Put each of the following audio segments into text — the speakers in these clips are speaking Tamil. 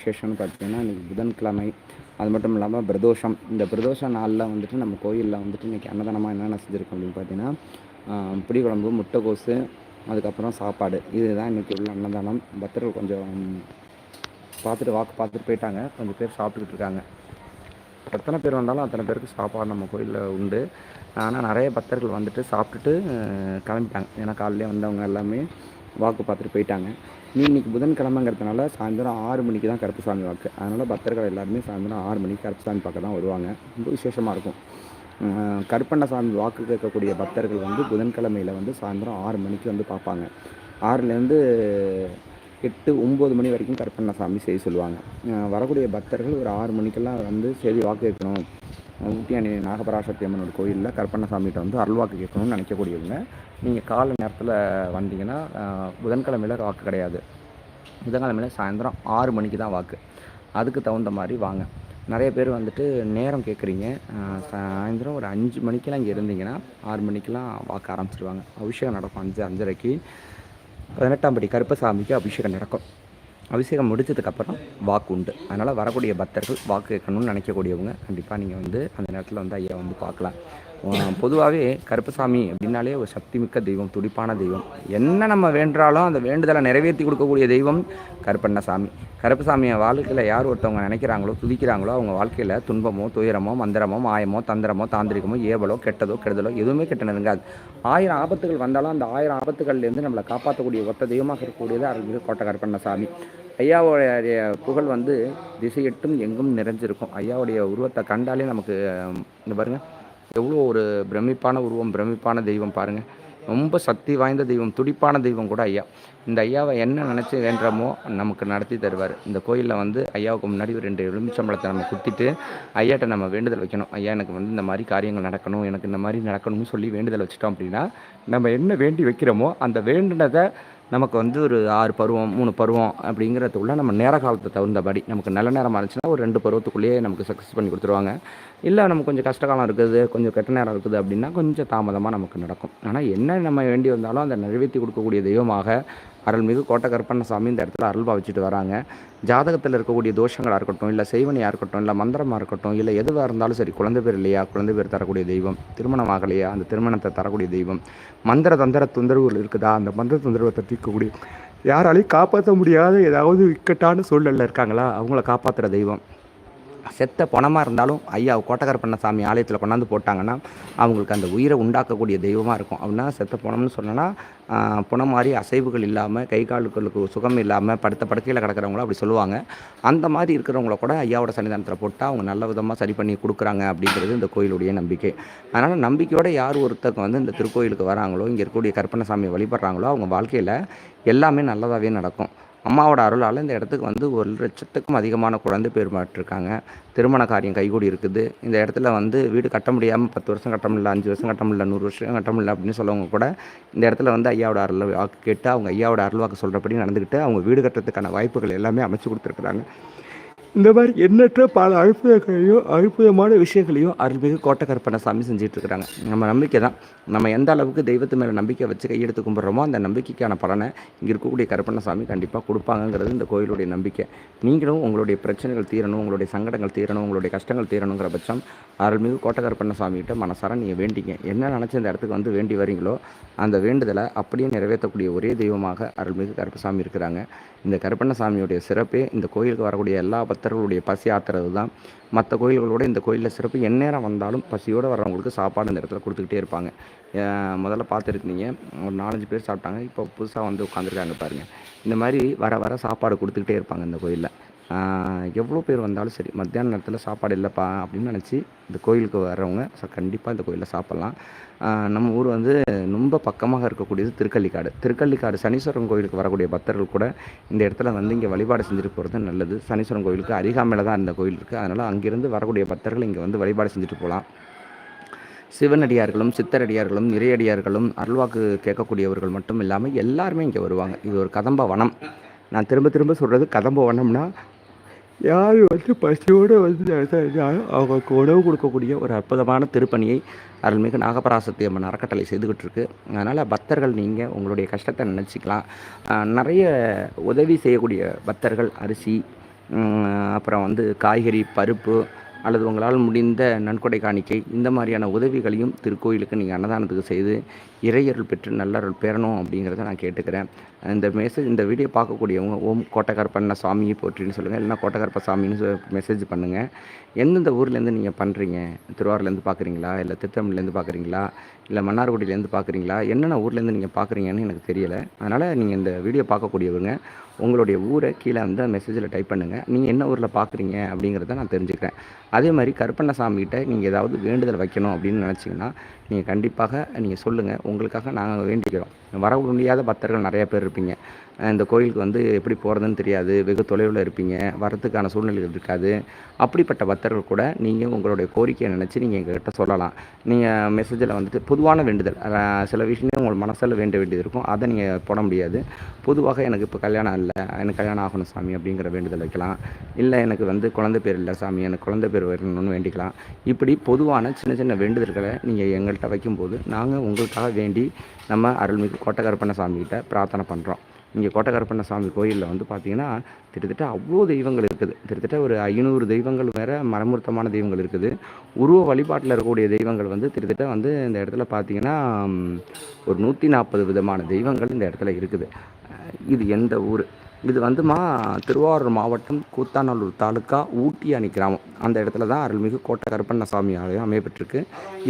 விசேஷம்னு பார்த்தீங்கன்னா இன்றைக்கி புதன்கிழமை. அது மட்டும் இல்லாமல் பிரதோஷம். இந்த பிரதோஷ நாளில் வந்துட்டு நம்ம கோயிலில் வந்துட்டு இன்றைக்கி அன்னதானமாக என்னென்ன செஞ்சுருக்கோம் அப்படின்னு பார்த்தீங்கன்னா புளிக்குழம்பு முட்டைக்கோசு அதுக்கப்புறம் சாப்பாடு. இதுதான் இன்றைக்கி உள்ள அன்னதானம். பக்தர்கள் கொஞ்சம் பார்த்துட்டு வாக்கு பார்த்துட்டு போயிட்டாங்க. கொஞ்சம் பேர் சாப்பிட்டுக்கிட்டு இருக்காங்க. எத்தனை பேர் வந்தாலும் அத்தனை பேருக்கு சாப்பாடு நம்ம கோயிலில் உண்டு. ஆனால் நிறைய பக்தர்கள் வந்துட்டு சாப்பிட்டுட்டு கிளம்பிட்டாங்க. ஏன்னா காலையிலே வந்தவங்க எல்லாமே வாக்கு பார்த்துட்டு போயிட்டாங்க. நீ இன்னைக்கு புதன்கிழமைங்கிறதுனால சாயந்தரம் ஆறு மணிக்கு தான் கருப்பசாமி வாக்கு. அதனால் பக்தர்கள் எல்லாருமே சாயந்தரம் ஆறு மணிக்கு கருப்பசாமி பார்க்க தான் வருவாங்க. ரொம்ப விசேஷமாக இருக்கும். அஹ், கருப்பண்ணசாமி வாக்கு கேட்கக்கூடிய பக்தர்கள் வந்து புதன்கிழமையில் வந்து சாயந்தரம் ஆறு மணிக்கு வந்து பார்ப்பாங்க. ஆறுலேருந்து எட்டு ஒம்பது மணி வரைக்கும் கருப்பண்ணசாமி செய்ய சொல்லுவாங்க. வரக்கூடிய பக்தர்கள் ஒரு ஆறு மணிக்கெல்லாம் வந்து சரி வாக்கு கேட்கணும். ஊட்டியாணி நாகபராசக்தி அம்மனோட கோயிலில் கருப்பண்ணசாமிகிட்ட வந்து அருள்வாக்கு கேட்கணும்னு நினைக்கக்கூடியவங்க. நீங்கள் காலை நேரத்தில் வந்தீங்கன்னா புதன்கிழமையில் வாக்கு கிடையாது. புதன்கிழமையில் சாயந்தரம் ஆறு மணிக்கு தான் வாக்கு. அதுக்கு தகுந்த மாதிரி வாங்க. நிறைய பேர் வந்துட்டு நேரம் கேட்குறீங்க. சாயந்தரம் ஒரு அஞ்சு மணிக்கெல்லாம் இங்கே இருந்தீங்கன்னா ஆறு மணிக்கெலாம் வாக்க ஆரம்பிச்சிருவாங்க. அபிஷேகம் நடக்கும் அஞ்சு அஞ்சரைக்கு. பதினெட்டாம் படி கருப்பசாமிக்கு அபிஷேகம் நடக்கும். அபிஷேகம் முடிச்சதுக்கப்புறம் வாக்கு உண்டு. அதனால் வரக்கூடிய பக்தர்கள் வாக்கு கேட்கணும்னு நினைக்கக்கூடியவங்க கண்டிப்பாக நீங்கள் வந்து அந்த நேரத்தில் வந்து ஐயா வந்து பார்க்கலாம். பொதுவாகவே கருப்பசாமி அப்படின்னாலே ஒரு சக்தி மிக்க தெய்வம் துடிப்பான தெய்வம். என்ன நம்ம வேண்டாலும் அந்த வேண்டுதலை நிறைவேற்றி கொடுக்கக்கூடிய தெய்வம் கருப்பண்ணசாமி. கருப்பசாமியை வாழ்க்கையில் யார் ஒருத்தவங்க நினைக்கிறாங்களோ துதிக்கிறாங்களோ அவங்க வாழ்க்கையில் துன்பமோ துயரமோ மந்திரமோ மாயமோ தந்திரமோ தாந்திரிகமோ ஏவலோ கெட்டதோ கெடுதலோ எதுவுமே கெட்ட நெருங்காது ஆயிரம் ஆபத்துகள் வந்தாலும் அந்த ஆயிரம் ஆபத்துகள்லேருந்து நம்மளை காப்பாற்றக்கூடிய ஒத்த தெய்வமாக இருக்கக்கூடியது அருள்மிகு கோட்டை கருப்பண்ணசாமி. ஐயாவுடைய புகழ் வந்து திசையெட்டும் எங்கும் நிறைஞ்சிருக்கும். ஐயாவுடைய உருவத்தை கண்டாலே நமக்கு இந்த பாருங்கள் எவ்வளோ ஒரு பிரமிப்பான உருவம் பிரமிப்பான தெய்வம் பாருங்கள் ரொம்ப சக்தி வாய்ந்த தெய்வம் துடிப்பான தெய்வம் கூட ஐயா. இந்த ஐயாவை என்ன நினச்சி வேண்டுறமோ நமக்கு நடத்தி தருவார். இந்த கோயிலில் வந்து ஐயாவுக்கு முன்னாடி ஒரு ரெண்டு எலுமிச்சம்பளத்தை நம்ம குத்திட்டு ஐயாட்ட நம்ம வேண்டுதல் வைக்கணும். ஐயா எனக்கு வந்து இந்த மாதிரி காரியங்கள் நடக்கணும் எனக்கு இந்த மாதிரி நடக்கணும்னு சொல்லி வேண்டுதல் வச்சிட்டோம் அப்படின்னா நம்ம என்ன வேண்டி வைக்கிறோமோ அந்த வேண்டுனதை நமக்கு வந்து ஒரு ஆறு பருவம் மூணு பருவம் அப்படிங்கிறதுக்குள்ள நம்ம நேர காலத்தை தகுந்தபடி நமக்கு நல்ல நேரமாக இருந்துச்சுன்னா ஒரு ரெண்டு பருவத்துக்குள்ளேயே நமக்கு சக்ஸஸ் பண்ணி கொடுத்துருவாங்க. இல்லை நமக்கு கொஞ்சம் கஷ்ட காலம் இருக்குது கொஞ்சம் கெட்ட நேரம் இருக்குது அப்படின்னா கொஞ்சம் தாமதமாக நமக்கு நடக்கும். ஆனால் என்ன நம்ம வேண்டி வந்தாலும் அதை நிறைவேற்றி கொடுக்கக்கூடிய தெய்வமாக அருள்மிகு கோட்டை கருப்பண்ணசாமி இந்த இடத்துல அருள் பாவிச்சுட்டு வராங்க. ஜாதகத்தில் இருக்கக்கூடிய தோஷங்களாக இருக்கட்டும் இல்லை செய்வனையாக இருக்கட்டும் இல்லை மந்திரமாக இருக்கட்டும் இல்லை எதுவாக இருந்தாலும் சரி குழந்தை பேர் இல்லையா? குழந்தை பேர் தரக்கூடிய தெய்வம். திருமணம் ஆகலையா? அந்த திருமணத்தை தரக்கூடிய தெய்வம். மந்திர தந்திர தொந்தரவுகள் இருக்குதா? அந்த மந்திர தொந்தரவை தட்டிக்கக்கூடிய யாராலையும் காப்பாற்ற முடியாத ஏதாவது இக்கட்டான சூழ்நிலை இருக்காங்களா? அவங்கள காப்பாற்றுற தெய்வம். செத்த பணமாக இருந்தாலும் ஐயா கோட்டகரப்பண்ண சாமி ஆலயத்தில் கொண்டாந்து போட்டாங்கன்னா அவங்களுக்கு அந்த உயிரை உண்டாக்கக்கூடிய தெய்வமாக இருக்கும். அப்படின்னா செத்த பணம்னு சொன்னோன்னா புணம் மாதிரி அசைவுகள் இல்லாமல் கை காலுகளுக்கு சுகம் இல்லாமல் படுத்த படுக்கையில் கிடக்கிறவங்கள அப்படி சொல்லுவாங்க. அந்த மாதிரி இருக்கிறவங்கள கூட ஐயாவோட சன்னிதானத்தில் போட்டால் அவங்க நல்ல விதமாக சரி பண்ணி கொடுக்குறாங்க அப்படிங்கிறது இந்த கோயிலுடைய நம்பிக்கை. அதனால் நம்பிக்கையோட யார் ஒருத்தங்க வந்து இந்த திருக்கோயிலுக்கு வராங்களோ இங்கே இருக்கக்கூடிய கற்பனை சாமியை வழிபடுறாங்களோ அவங்க வாழ்க்கையில் எல்லாமே நல்லதாகவே நடக்கும். அம்மாவோட அருளால் இந்த இடத்துக்கு வந்து ஒரு லட்சத்துக்கும் அதிகமான குழந்தை பேர் மாட்டிருக்காங்க திருமண காரியம் கைகூடி இருக்குது. இந்த இடத்துல வந்து வீடு கட்ட முடியாமல் பத்து வருஷம் கட்ட முடியல அஞ்சு வருஷம் கட்ட முடியல நூறு வருஷம் கட்ட முடியல அப்படின்னு சொல்லவங்க கூட இந்த இடத்துல வந்து ஐயாவோட அருள் வாக்கு கேட்டு அவங்க ஐயாவோட அருள் வாக்கு சொல்கிறபடி நடந்துக்கிட்டு அவங்க வீடு கட்டுறதுக்கான வாய்ப்புகள் எல்லாமே அமைச்சு கொடுத்துருக்குறாங்க. இந்த மாதிரி எண்ணற்ற பல அற்புதங்களையும் அற்புதமான விஷயங்களையும் அருள்மிகு கோட்டை கற்பனை செஞ்சுட்டு இருக்கிறாங்க நம்ம நம்பிக்கை தான் நம்ம எந்த அளவுக்கு தெய்வத்து மேலே நம்பிக்கை வச்சு கையெடுத்து கும்பிட்றோமோ அந்த நம்பிக்கைக்கான பலனை இங்கே இருக்கக்கூடிய கருப்பண்ணசாமி கண்டிப்பாக கொடுப்பாங்கங்கிறது இந்த கோயிலுடைய நம்பிக்கை. நீங்களும் உங்களுடைய பிரச்சனைகள் தீரணும் உங்களுடைய சங்கடங்கள் தீரணும் உங்களுடைய கஷ்டங்கள் தீரணுங்கிற பட்சம் அருள்மிகு கோட்டை கருப்பண்ணசாமிகிட்ட மனசார நீங்கள் வேண்டிங்க. என்ன நினச்சி இந்த இடத்துக்கு வந்து வேண்டி வரீங்களோ அந்த வேண்டுதலை அப்படியே நிறைவேற்றக்கூடிய ஒரே தெய்வமாக அருள்மிகு கருப்பசாமி இருக்கிறாங்க. இந்த கருப்பண்ணசாமியுடைய சிறப்பே இந்த கோயிலுக்கு வரக்கூடிய எல்லா பக்தர்களுடைய பசி ஆத்துறது தான். மற்ற கோயில்களோட இந்த கோயிலில் சிறப்பு எந்நேரம் வந்தாலும் பசியோடு வர்றவங்களுக்கு சாப்பாடு இந்த இடத்துல கொடுத்துக்கிட்டே இருப்பாங்க. முதல்ல பார்த்துருக்கீங்க ஒரு நாலஞ்சு பேர் சாப்பிட்டாங்க. இப்போ புதுசாக வந்து உட்காந்துருக்காங்க பாருங்கள் இந்த மாதிரி வர வர சாப்பாடு கொடுத்துக்கிட்டே இருப்பாங்க இந்த கோயிலில். எவ்வளோ பேர் வந்தாலும் சரி மத்தியான நேரத்தில் சாப்பாடு இல்லைப்பா அப்படின்னு நினச்சி இந்த கோயிலுக்கு வர்றவங்க ஸோ கண்டிப்பாக இந்த கோயிலில் சாப்பிட்லாம். நம்ம ஊர் வந்து ரொம்ப பக்கமாக இருக்கக்கூடியது திருக்கள்ளிக்காடு. திருக்கள்ளிக்காடு சனீஸ்வரன் கோயிலுக்கு வரக்கூடிய பக்தர்கள் கூட இந்த இடத்துல வந்து இங்கே வழிபாடு செஞ்சுட்டு போகிறது நல்லது. சனீஸ்வரன் கோயிலுக்கு அருகாமையில் தான் இந்த கோயில் இருக்குது அதனால் அங்கேருந்து வரக்கூடிய பக்தர்கள் இங்கே வந்து வழிபாடு செஞ்சுட்டு போகலாம் சிவனடியார்களும் சித்தரடியார்களும் நிறையடியார்களும் அருள்வாக்கு கேட்கக்கூடியவர்கள் மட்டும் இல்லாமல் எல்லாருமே இங்கே வருவாங்க. இது ஒரு கதம்ப வனம் நான் திரும்ப திரும்ப சொல்கிறது கதம்ப வனம்னா யார் வந்து பசியோடு வந்து அவங்க அவங்களுக்கு உணவு கொடுக்கக்கூடிய ஒரு அற்புதமான திருப்பணியை அருள்மிகு நாகபராசத்தை நம்ம அறக்கட்டளை செய்துக்கிட்டு இருக்கு அதனால் பக்தர்கள் நீங்கள் உங்களுடைய கஷ்டத்தை நினச்சிக்கலாம். நிறைய உதவி செய்யக்கூடிய பக்தர்கள் அரிசி அப்புறம் வந்து காய்கறி பருப்பு அல்லது உங்களால் முடிந்த நன்கொடை காணிக்கை இந்த மாதிரியான உதவிகளையும் திருக்கோயிலுக்கு நீங்கள் அன்னதானத்துக்கு செய்து இறையருள் பெற்று நல்லருள் பெறணும் அப்படிங்கிறத நான் கேட்டுக்கிறேன். இந்த மெசேஜ் இந்த வீடியோ பார்க்கக்கூடியவங்க ஓம் கோட்டகரப்பண்ண சாமியை போற்றின்னு சொல்லுங்கள் இல்லைனா கோட்டகரப்ப சாமின்னு மெசேஜ் பண்ணுங்கள் எந்தெந்த ஊர்லேருந்து நீங்கள் பண்ணுறீங்க திருவாரூர்லேருந்து பார்க்குறீங்களா? இல்லை திருத்தமிழ்லேருந்து பார்க்குறீங்களா? இல்லை மன்னார்குடியிலேருந்து பார்க்குறீங்களா? என்னென்ன ஊர்லேருந்து நீங்கள் பார்க்குறீங்கன்னு எனக்கு தெரியலை. அதனால் நீங்கள் இந்த வீடியோ பார்க்கக்கூடியவங்க உங்களுடைய ஊரை கீழே வந்து மெசேஜில் டைப் பண்ணுங்கள் நீங்கள் என்ன ஊரில் பார்க்குறீங்க அப்படிங்கிறத நான் தெரிஞ்சுக்கிறேன். அதே மாதிரி கருப்பண்ணசாமிகிட்ட நீங்கள் ஏதாவது வேண்டுதல் வைக்கணும் அப்படின்னு நினச்சிங்கன்னா நீங்கள் கண்டிப்பாக நீங்கள் சொல்லுங்கள் உங்களுக்காக நாங்கள் வேண்டிக்கிறோம். வர முடியாத பக்தர்கள் நிறைய பேர் இருப்பீங்க. இந்த கோயிலுக்கு வந்து எப்படி போகிறதுன்னு தெரியாது. வெகு தொலைவில் இருப்பீங்க. வரத்துக்கான சூழ்நிலைகள் இருக்காது. அப்படிப்பட்ட பக்தர்கள் கூட நீங்கள் உங்களுடைய கோரிக்கையை நினச்சி நீங்கள் எங்ககிட்ட சொல்லலாம். நீங்கள் மெசேஜில் வந்துட்டு பொதுவான வேண்டுதல் சில விஷயம் உங்கள் மனசில் வேண்ட வேண்டியது இருக்கும். அதை நீங்கள் போட முடியாது. பொதுவாக எனக்கு இப்போ கல்யாணம் இல்லை. எனக்கு கல்யாணம் ஆகணும் சாமி அப்படிங்கிற வேண்டுதல் வைக்கலாம். இல்லை எனக்கு வந்து குழந்தை பேர் இல்லை சாமி. எனக்கு குழந்தை பேர் வரணும்னு வேண்டிக்கலாம். இப்படி பொதுவான சின்ன சின்ன வேண்டுதல்களை நீங்கள் எங்கள்கிட்ட வைக்கும்போது நாங்கள் உங்களுக்காக வேண்டி நம்ம அருள்மிகு கோட்டகரப்பண்ண சாமிகிட்ட பிரார்த்தனை பண்ணுறோம் இங்கே கோட்டகரப்பண்ண சாமி கோயிலில் வந்து பார்த்திங்கன்னா கிட்டத்தட்ட அவ்வளோ தெய்வங்கள் இருக்குது. கிட்டத்தட்ட ஒரு ஐநூறு தெய்வங்கள் வேறு மரமூர்த்தமான தெய்வங்கள் இருக்குது. உருவ வழிபாட்டில் இருக்கக்கூடிய தெய்வங்கள் வந்து கிட்டத்தட்ட வந்து இந்த இடத்துல பார்த்தீங்கன்னா ஒரு நூற்றி நாற்பது விதமான தெய்வங்கள் இந்த இடத்துல இருக்குது. இது எந்த ஊர்? இது வந்துமா திருவாரூர் மாவட்டம் கூத்தாநல்லூர் தாலுக்கா ஊட்டி அணி கிராமம். அந்த இடத்துல தான் அருள்மிகு கோட்டை கருப்பண்ணசாமி ஆலயம் அமையப்பட்டிருக்கு.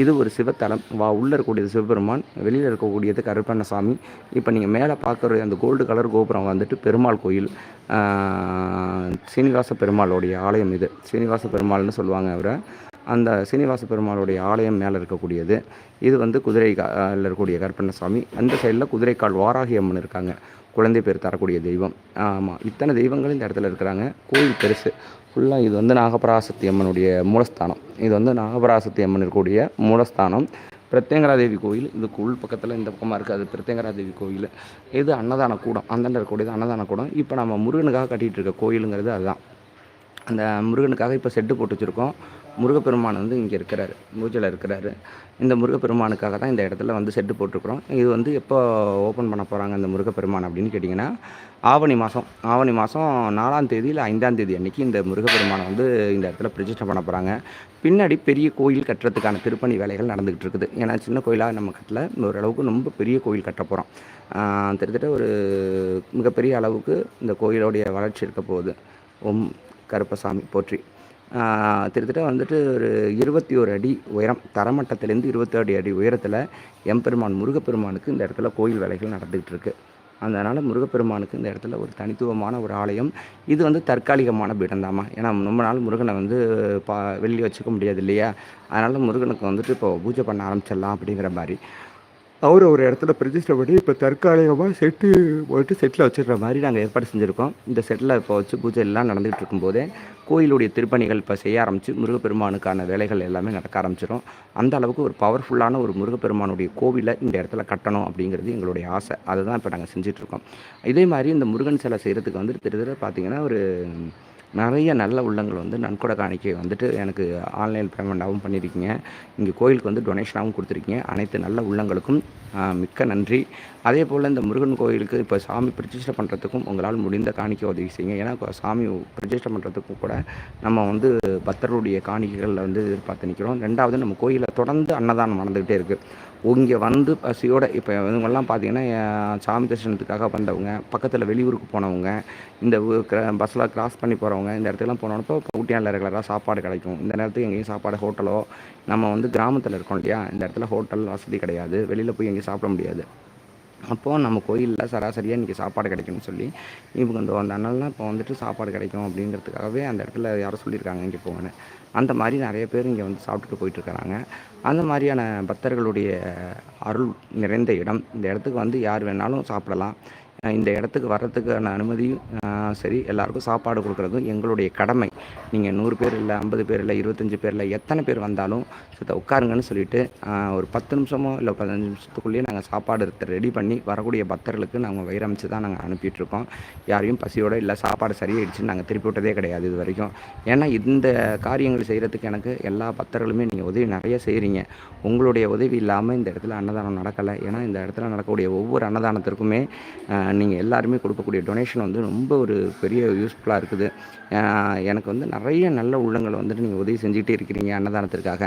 இது ஒரு சிவத்தலம். வா உள்ளே இருக்கக்கூடியது சிவபெருமான் வெளியில் இருக்கக்கூடியது கருப்பண்ணசாமி இப்போ நீங்கள் மேலே பார்க்குற அந்த கோல்டு கலர் கோபுரம் வந்துட்டு பெருமாள் கோயில். சீனிவாச பெருமாளுடைய ஆலயம் இது. சீனிவாச பெருமாள்னு சொல்லுவாங்க அவரை. அந்த சீனிவாச பெருமாளுடைய ஆலயம் மேலே இருக்கக்கூடியது. இது வந்து குதிரை இருக்கக்கூடிய கருப்பண்ணசாமி அந்த சைடில் குதிரைக்கால் வாராகி அம்மன் இருக்காங்க. குழந்தை பேர் தரக்கூடிய தெய்வம். ஆமாம் இத்தனை தெய்வங்கள் இந்த இடத்துல இருக்கிறாங்க. கோயில் பெருசு. ஃபுல்லாக இது வந்து நாகபராசக்தி அம்மனுடைய மூலஸ்தானம். இது வந்து நாகபராசக்தி அம்மன் இருக்கக்கூடிய மூலஸ்தானம். பிரத்யங்கராதேவி கோயில். இதுக்கு உள் பக்கத்தில் இந்த பக்கமாக இருக்காது பிரத்யங்கராதேவி கோயில். இது அன்னதான கூடம். அந்தண்ட இருக்கக்கூடியது அன்னதான கூடம். இப்போ நம்ம முருகனுக்காக கட்டிகிட்டு இருக்க கோயிலுங்கிறது அதுதான். அந்த முருகனுக்காக இப்போ செட்டு போட்டு வச்சுருக்கோம். முருகப்பெருமான் வந்து இங்கே இருக்கிறாரு பூஜையில் இருக்கிறாரு. இந்த முருகப்பெருமானுக்காக தான் இந்த இடத்துல வந்து செட்டு போட்டிருக்கிறோம். இது வந்து எப்போ ஓப்பன் பண்ண போகிறாங்க இந்த முருகப்பெருமான் அப்படின்னு கேட்டிங்கன்னா ஆவணி மாதம் ஆவணி மாதம் நாலாம் தேதி இல்லை ஐந்தாம் தேதி அன்றைக்கி இந்த முருகப்பெருமானை வந்து இந்த இடத்துல பிரதிஷ்டை பண்ண போகிறாங்க பின்னாடி பெரிய கோயில் கட்டுறதுக்கான திருப்பணி வேலைகள் நடந்துகிட்டு இருக்குது. ஏன்னா சின்ன கோயிலாக நம்ம கட்டல. ஓரளவுக்கு ரொம்ப பெரிய கோயில் கட்ட போகிறோம் கிட்டத்தட்ட ஒரு மிகப்பெரிய அளவுக்கு இந்த கோயிலுடைய வளர்ச்சி இருக்க போகுது. ஓம் கருப்பசாமி போற்றி. கிட்டத்தட்ட வந்துட்டு ஒரு இருபத்தி ஒரு அடி உயரம் தரமட்டத்திலேருந்து இருபத்தி அடி உயரத்தில் எம்பெருமான் முருகப்பெருமானுக்கு இந்த இடத்துல கோயில் வேலைகள் நடந்துகிட்டு இருக்கு. அதனால் முருகப்பெருமானுக்கு இந்த இடத்துல ஒரு தனித்துவமான ஒரு ஆலயம். இது வந்து தற்காலிகமான பீடந்தாமா ஏன்னா ரொம்ப நாள் முருகனை வந்து பா வெளியே வச்சுக்க முடியாது இல்லையா? அதனால் முருகனுக்கு வந்துட்டு இப்போ பூஜை பண்ண ஆரம்பிச்சிடலாம் அப்படிங்கிற மாதிரி. அவர் ஒரு இடத்துல பிரதிஷ்டை பண்ணி இப்போ தற்காலிகமாக செட்டு போட்டு செட்டில் வச்சுருக்கிற மாதிரி நாங்கள் ஏற்பாடு செஞ்சுருக்கோம். இந்த செட்டில் இப்போ வச்சு பூஜை எல்லாம் நடந்துகிட்டு இருக்கும்போதே கோயிலுடைய திருப்பணிகள் இப்போ செய்ய ஆரம்பித்து முருகப்பெருமானுக்கான வேலைகள் எல்லாமே நடக்க ஆரம்பிச்சிடும் அந்த அளவுக்கு ஒரு பவர்ஃபுல்லான ஒரு முருகப்பெருமானுடைய கோவிலை இந்த இடத்துல கட்டணும் அப்படிங்கிறது எங்களுடைய ஆசை. அதை தான் இப்போ நாங்கள் செஞ்சிட்ருக்கோம் இதே மாதிரி இந்த முருகன் சிலை செய்கிறதுக்கு வந்துட்டு திரு பார்த்திங்கன்னா ஒரு நிறைய நல்ல உள்ளங்கள் வந்து நன்கொடை காணிக்கை வந்துட்டு எனக்கு ஆன்லைன் பேமெண்ட்டாகவும் பண்ணியிருக்கீங்க. இங்கே கோயிலுக்கு வந்து டொனேஷனாகவும் கொடுத்துருக்கீங்க. அனைத்து நல்ல உள்ளங்களுக்கும் மிக்க நன்றி. அதே போல் இந்த முருகன் கோயிலுக்கு இப்போ சாமி பிரதிஷ்டை பண்ணுறதுக்கும் உங்களால் முடிந்த காணிக்கை உதவி செய்யுங்க. ஏன்னா சாமி பிரதிஷ்டை பண்ணுறதுக்கும் கூட நம்ம வந்து பக்தர்களுடைய காணிக்கைகளில் வந்து எதிர்பார்த்து நிற்கிறோம் ரெண்டாவது நம்ம கோயிலில் தொடர்ந்து அன்னதானம் நடந்துக்கிட்டே இருக்குது இங்கே வந்து பசியோடு இப்போ இவங்கெல்லாம் பார்த்தீங்கன்னா சாமி தரிசனத்துக்காக வந்தவங்க பக்கத்தில் வெளியூருக்கு போனவங்க இந்த பஸ்ஸில் கிராஸ் பண்ணி போகிறவங்க இந்த இடத்துக்குலாம் போனோன்னப்போ இப்போ ஊட்டியானில் ரெகுலராக சாப்பாடு கிடைக்கும். இந்த நேரத்துக்கு எங்கேயும் சாப்பாடு ஹோட்டலோ நம்ம வந்து கிராமத்தில் இருக்கோம் இல்லையா இந்த இடத்துல ஹோட்டல் வசதி கிடையாது. வெளியில் போய் எங்கேயும் சாப்பிட முடியாது. அப்போது நம்ம கோயிலில் சராசரியாக இன்றைக்கி சாப்பாடு கிடைக்கும்னு சொல்லி இவங்க அந்த அந்த அண்ணன்லாம் இப்போ வந்துட்டு சாப்பாடு கிடைக்கும் அப்படிங்கிறதுக்காகவே அந்த இடத்துல யாரும் சொல்லியிருக்காங்க இங்கே போகணும் அந்த மாதிரி நிறைய பேர் இங்கே வந்து சாப்பிட்டுட்டு போயிட்டுருக்கிறாங்க. அந்த மாதிரியான பக்தர்களுடைய அருள் நிறைந்த இடம். இந்த இடத்துக்கு வந்து யார் வேணாலும் சாப்பிடலாம். இந்த இடத்துக்கு வர்றதுக்கான அனுமதியும் சரி எல்லாருக்கும் சாப்பாடு கொடுக்குறதும் எங்களுடைய கடமை. நீங்கள் நூறு பேர் இல்லை ஐம்பது பேர் இல்லை இருபத்தஞ்சி பேர் இல்லை எத்தனை பேர் வந்தாலும் சித்த உட்காருங்கன்னு சொல்லிவிட்டு ஒரு பத்து நிமிஷமோ இல்லை பதினஞ்சு நிமிஷத்துக்குள்ளேயே நாங்கள் சாப்பாடு ரெடி பண்ணி வரக்கூடிய பக்தர்களுக்கு நாங்கள் வைரமிச்சு தான் நாங்கள் அனுப்பிட்டுருக்கோம். யாரையும் பசியோடு இல்லை சாப்பாடு சரியாயிடுச்சுன்னு நாங்கள் திருப்பி விட்டதே கிடையாது இது வரைக்கும். ஏன்னா இந்த காரியங்கள் செய்கிறதுக்கு எனக்கு எல்லா பக்தர்களுமே நீங்கள் உதவி நிறைய செய்கிறீங்க உங்களுடைய உதவி இல்லாமல் இந்த இடத்துல அன்னதானம் நடக்கலை. ஏன்னா இந்த இடத்துல நடக்கக்கூடிய ஒவ்வொரு அன்னதானத்திற்குமே நீங்கள் எல்லாருமே கொடுக்கக்கூடிய டொனேஷன் வந்து ரொம்ப ஒரு பெரிய யூஸ்ஃபுல்லாக இருக்குது. எனக்கு வந்து நிறைய நல்ல உள்ளங்கள் வந்துட்டு நீங்கள் உதவி செஞ்சுக்கிட்டே இருக்கிறீங்க அன்னதானத்திற்காக.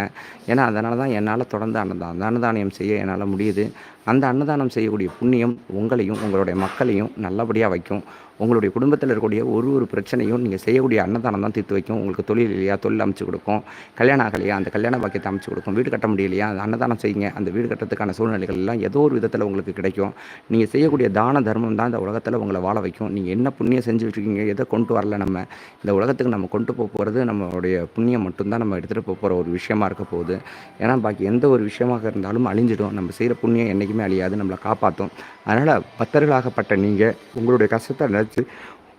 ஏன்னா அதனால தான் என்னால் தொடர்ந்து அன்னதானம் அன்னதானம் செய்ய என்னால் முடியுது. அந்த அன்னதானம் செய்யக்கூடிய புண்ணியம் உங்களையும் உங்களுடைய மக்களையும் நல்லபடியாக வைக்கும். உங்களுடைய குடும்பத்தில் இருக்கக்கூடிய ஒரு ஒரு பிரச்சனையும் நீங்கள் செய்யக்கூடிய அன்னதானம் தான் தீர்த்து வைக்கும். உங்களுக்கு தொழில் இல்லையா தொழில் அமைச்சு கொடுக்கும். கல்யாணம் ஆகலையா அந்த கல்யாண பாக்கியத்தை அமைச்சு கொடுக்கும். வீடு கட்ட முடியலையா அந்த அன்னதானம் செய்யுங்க. அந்த வீடு கட்டுறதுக்கான சூழ்நிலைகள் எல்லாம் ஏதோ ஒரு விதத்தில் உங்களுக்கு கிடைக்கும். நீங்கள் செய்யக்கூடிய தான தர்மம் தான் இந்த உலகத்தில் உங்களை வாழ வைக்கும். நீங்கள் என்ன புண்ணியம் செஞ்சு வச்சுருக்கீங்க எதை கொண்டு வரல நம்ம இந்த உலகத்துக்கு நம்ம கொண்டு போக போகிறது நம்மளுடைய புண்ணியம் மட்டும்தான் நம்ம எடுத்துகிட்டு போக போகிற ஒரு விஷயமா இருக்க போகுது. ஏன்னா பாக்கி எந்த ஒரு விஷயமாக இருந்தாலும் அழிஞ்சிடும். நம்ம செய்கிற புண்ணியம் என்றைக்குமே அழியாது. நம்மளை காப்பாற்றும் அதனால் பக்தர்களாகப்பட்ட நீங்கள் உங்களுடைய கஷ்டத்தை ஆச்சு.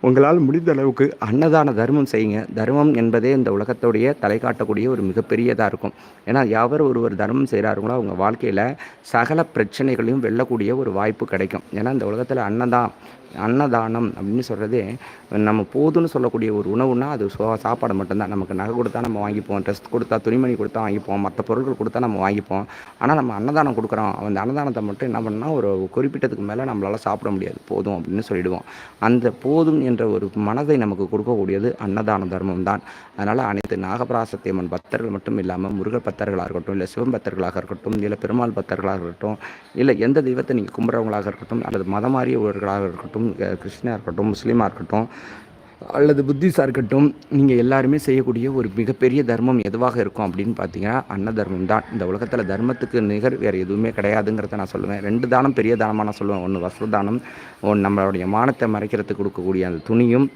உங்களால் முடிந்த அளவுக்கு அன்னதான தர்மம் செய்யுங்க. தர்மம் என்பதே இந்த உலகத்துடைய தலை காட்டக்கூடிய ஒரு மிகப்பெரியதாக இருக்கும். ஏன்னா யாவர் ஒருவர் தர்மம் செய்கிறாருங்களோ அவங்க வாழ்க்கையில் சகல பிரச்சனைகளையும் வெல்லக்கூடிய ஒரு வாய்ப்பு கிடைக்கும். ஏன்னா இந்த உலகத்தில் அன்னதான் அன்னதானம் அப்படின்னு சொல்கிறதே நம்ம போதும்னு சொல்லக்கூடிய ஒரு உணவுனா அது சோ- சாப்பாடு மட்டும்தான். நமக்கு நகை கொடுத்தா நம்ம வாங்கிப்போம் ட்ரெஸ் கொடுத்தா துணிமணி கொடுத்தா வாங்கிப்போம் மற்ற பொருட்கள் கொடுத்தா நம்ம வாங்கிப்போம். ஆனால் நம்ம அன்னதானம் கொடுக்குறோம். அந்த அன்னதானத்தை மட்டும் என்ன பண்ணால் ஒரு குறிப்பிட்டதுக்கு மேலே நம்மளால் சாப்பிட முடியாது. போதும் அப்படின்னு சொல்லிடுவோம். அந்த போதும் என்ற ஒரு மனதை நமக்கு கொடுக்கக்கூடியது அன்னதான தர்மம் தான். அதனால் அனைத்து நாகபராசத்தியம்மன் பக்தர்கள் மட்டும் இல்லாமல் முருகர் பக்தர்களாக இருக்கட்டும் இல்லை சிவம் பக்தர்களாக இருக்கட்டும் இல்லை பெருமாள் பக்தர்களாக இருக்கட்டும் இல்லை எந்த தெய்வத்தை நீங்கள் கும்புறவங்களாக இருக்கட்டும் அல்லது மதம் இருக்கட்டும் இருக்கட்டும் கிறிஸ்டினாக இருக்கட்டும் முஸ்லீமாக இருக்கட்டும் அல்லது புத்திஸாக இருக்கட்டும் நீங்கள் எல்லாருமே செய்யக்கூடிய ஒரு மிகப்பெரிய தர்மம் எதுவாக இருக்கும் அப்படின்னு பார்த்தீங்கன்னா அன்ன தர்மம் தான். இந்த உலகத்தில் தர்மத்துக்கு நிகர் வேறு எதுவுமே கிடையாதுங்கிறத நான் சொல்லுவேன். ரெண்டு தானம் பெரிய தானமாக நான் சொல்லுவேன். ஒன்று வஸ்திர தானம் ஒன்று நம்மளுடைய மானத்தை மறைக்கிறதுக்கு கொடுக்கக்கூடிய அந்த துணியும்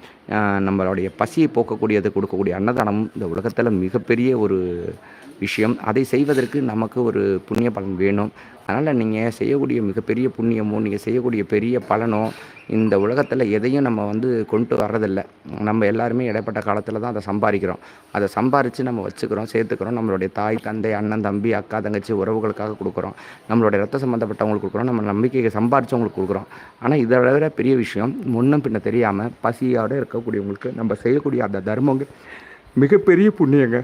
நம்மளுடைய பசியை போக்கக்கூடியது கொடுக்கக்கூடிய அன்னதானமும் இந்த உலகத்தில் மிகப்பெரிய ஒரு விஷயம். அதை செய்வதற்கு நமக்கு ஒரு புண்ணிய பலன் வேணும். அதனால் நீங்கள் செய்யக்கூடிய மிகப்பெரிய புண்ணியமோ நீங்கள் செய்யக்கூடிய பெரிய பலனோ இந்த உலகத்தில் எதையும் நம்ம வந்து கொண்டு வர்றதில்லை. நம்ம எல்லாருமே இடைப்பட்ட காலத்தில் தான் அதை சம்பாதிக்கிறோம். அதை சம்பாரித்து நம்ம வச்சுக்கிறோம் சேர்த்துக்கிறோம். நம்மளுடைய தாய் தந்தை அண்ணன் தம்பி அக்கா தங்கச்சி உறவுகளுக்காக கொடுக்குறோம். நம்மளுடைய ரத்த சம்மந்தப்பட்டவங்களுக்கு கொடுக்குறோம். நம்ம நம்பிக்கையை சம்பாரித்தவங்களுக்கு கொடுக்குறோம். ஆனால் இதை விட பெரிய விஷயம் முன்னும் பின்ன தெரியாமல் பசியோடு இருக்கக்கூடியவங்களுக்கு நம்ம செய்யக்கூடிய அந்த தர்மங்கள் மிகப்பெரிய புண்ணியங்க.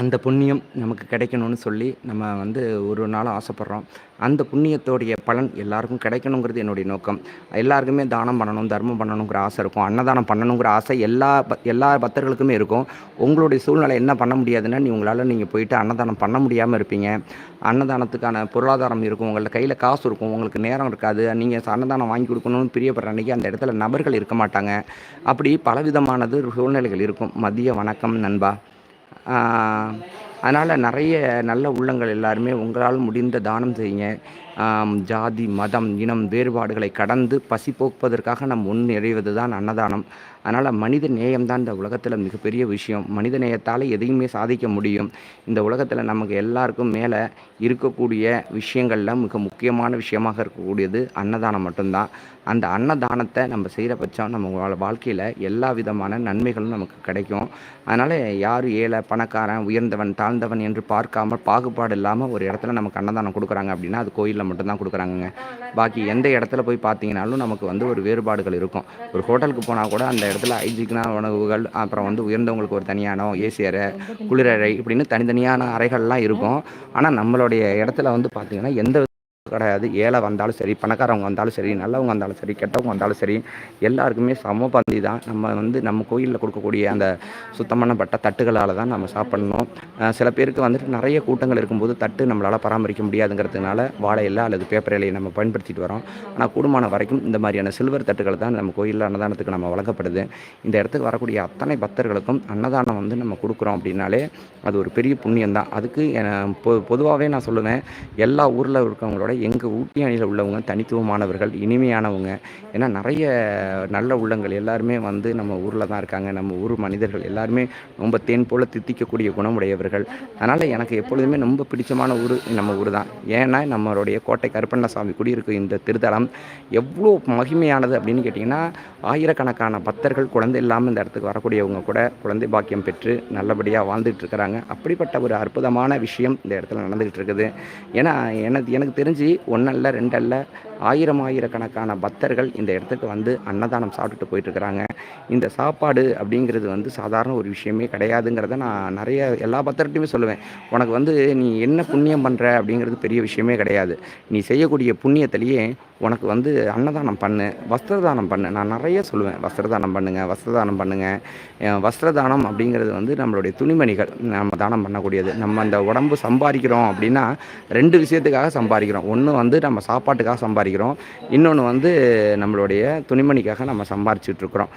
அந்த புண்ணியம் நமக்கு கிடைக்கணும்னு சொல்லி நம்ம வந்து ஒரு நாள் ஆசைப்பட்றோம். அந்த புண்ணியத்தோடைய பலன் எல்லாருக்கும் கிடைக்கணுங்கிறது என்னுடைய நோக்கம். எல்லாருக்குமே தானம் பண்ணணும் தர்மம் பண்ணணுங்கிற ஆசை இருக்கும். அன்னதானம் பண்ணணுங்கிற ஆசை எல்லா எல்லா பக்தர்களுக்குமே இருக்கும். உங்களுடைய சூழ்நிலை என்ன பண்ண முடியாதுன்னா நீ உங்களால் நீங்கள் போயிட்டு அன்னதானம் பண்ண முடியாமல் இருப்பீங்க. அன்னதானத்துக்கான பொருளாதாரம் இருக்கும் உங்கள்ட்ட கையில் காசு இருக்கும் உங்களுக்கு நேரம் இருக்காது. நீங்கள் அன்னதானம் வாங்கி கொடுக்கணும்னு பிரியப்படுற அன்றைக்கி அந்த இடத்துல நபர்கள் இருக்க மாட்டாங்க. அப்படி பலவிதமானது சூழ்நிலைகள் இருக்கும். மதிய வணக்கம் நண்பா. அதனால் நிறைய நல்ல உள்ளங்கள் எல்லாருமே உங்களால் முடிந்த தானம் செய்யுங்க. ஜாதி மதம் இனம் வேறுபாடுகளை கடந்து பசி போக்குவதற்காக நம் முன் நிறைவது தான் அன்னதானம். அதனால் மனித நேயம் தான் இந்த உலகத்தில் மிகப்பெரிய விஷயம். மனித நேயத்தால் எதையுமே சாதிக்க முடியும். இந்த உலகத்தில் நமக்கு எல்லாருக்கும் மேலே இருக்கக்கூடிய விஷயங்களில் மிக முக்கியமான விஷயமாக இருக்கக்கூடியது அன்னதானம் மட்டும்தான். அந்த அன்னதானத்தை நம்ம செய்கிற பட்சம் நம்ம வாழ்க்கையில் எல்லா விதமான நன்மைகளும் நமக்கு கிடைக்கும். அதனால் யார் ஏழை பணக்காரன் உயர்ந்தவன் தாழ்ந்தவன் என்று பார்க்காம பாகுபாடு இல்லாமல் ஒரு இடத்துல நமக்கு அன்னதானம் கொடுக்குறாங்க அப்படின்னா அது கோயிலில் மட்டும்தான் கொடுக்குறாங்கங்க. பாக்கி எந்த இடத்துல போய் பார்த்தீங்கனாலும் நமக்கு வந்து ஒரு வேறுபாடுகள் இருக்கும். ஒரு ஹோட்டலுக்கு போனால் கூட அந்த இடத்துல ஐஜிக்னா உணவுகள் அப்புறம் வந்து உயர்ந்தவங்களுக்கு ஒரு தனியான ஏசி அறை குளிரறை இப்படின்னு தனித்தனியான அறைகள்லாம் இருக்கும். ஆனால் நம்மளுடைய இடத்துல வந்து பார்த்தீங்கன்னா எந்த கிடையாது. ஏழை வந்தாலும் சரி பணக்காரவங்க வந்தாலும் சரி நல்லவங்க வந்தாலும் சரி கெட்டவங்க வந்தாலும் சரி எல்லாருக்குமே சம பந்தி தான். நம்ம வந்து நம்ம கோயிலில் கொடுக்கக்கூடிய அந்த சுத்தமான பட்ட தட்டுகளால் தான் நம்ம சாப்பிடணும். சில பேருக்கு வந்துட்டு நிறைய கூட்டங்கள் இருக்கும்போது தட்டு நம்மளால் பராமரிக்க முடியாதுங்கிறதுனால வாழை இலை அல்லது பேப்பர் இலையை நம்ம பயன்படுத்திட்டு வரோம். ஆனால் கூடுமான வரைக்கும் இந்த மாதிரியான சில்வர் தட்டுகள் தான் நம்ம கோயிலில் அன்னதானத்துக்கு நம்ம வழங்கப்படுது. இந்த இடத்துக்கு வரக்கூடிய அத்தனை பக்தர்களுக்கும் அன்னதானம் வந்து நம்ம கொடுக்குறோம் அப்படின்னாலே அது ஒரு பெரிய புண்ணியம் தான் அதுக்கு பொதுவாகவே நான் சொல்லுவேன் எல்லா ஊரில் இருக்கவங்களோட எங்கள் ஊட்டி அணியில் உள்ளவங்க தனித்துவமானவர்கள் இனிமையானவங்க ஏன்னா நிறைய நல்ல உள்ளங்கள் எல்லாருமே வந்து நம்ம ஊரில் தான் இருக்காங்க. நம்ம ஊர் மனிதர்கள் எல்லாருமே ரொம்ப தேன் போல் தித்திக்கக்கூடிய குணமுடையவர்கள். அதனால் எனக்கு எப்பொழுதுமே ரொம்ப பிடிச்சமான ஊர் நம்ம ஊர் தான். ஏன்னா நம்மளுடைய கோட்டை கருப்பண்ணசாமி குடியிருக்கும் இந்த திருத்தலம் எவ்வளோ மகிமையானது அப்படின்னு கேட்டிங்கன்னா ஆயிரக்கணக்கான பக்தர்கள் குழந்தை இல்லாமல் இந்த இடத்துக்கு வரக்கூடியவங்க கூட குழந்தை பாக்கியம் பெற்று நல்லபடியாக வாழ்ந்துட்டு இருக்கிறாங்க. அப்படிப்பட்ட ஒரு அற்புதமான விஷயம் இந்த இடத்துல நடந்துகிட்டு இருக்குது. ஏன்னா எனக்கு எனக்கு தெரிஞ்சு ஒன்றல்ல ரெண்டல்ல ஆயிரம் ஆயிரக்கணக்கான பக்தர்கள் இந்த இடத்துக்கு வந்து அன்னதானம் சாப்பிட்டுட்டு போயிட்டுருக்குறாங்க. இந்த சாப்பாடு அப்படிங்கிறது வந்து சாதாரண ஒரு விஷயமே கிடையாதுங்கிறத நான் நிறைய எல்லா பக்தர்கிட்டையுமே சொல்லுவேன். உனக்கு வந்து நீ என்ன புண்ணியம் பண்ணுற அப்படிங்கிறது பெரிய விஷயமே கிடையாது. நீ செய்யக்கூடிய புண்ணியத்திலேயே உனக்கு வந்து அன்னதானம் பண்ணு வஸ்திரதானம் பண்ணு. நான் நிறைய சொல்லுவேன். வஸ்திரதானம் பண்ணுங்க வஸ்திரதானம் பண்ணுங்க. வஸ்திரதானம் அப்படிங்கிறது வந்து நம்மளுடைய துணிமணிகள். நம்ம தானம் பண்ணக்கூடியது. நம்ம அந்த உடம்பு சம்பாதிக்கிறோம் அப்படின்னா ரெண்டு விஷயத்துக்காக சம்பாதிக்கிறோம். ஒன்று வந்து நம்ம சாப்பாட்டுக்காக சம்பாதிக்கிறோம். இன்னொன்று வந்து நம்மளுடைய துணிமணிக்காக நம்ம சம்பாரிச்சிட்ருக்குறோம்.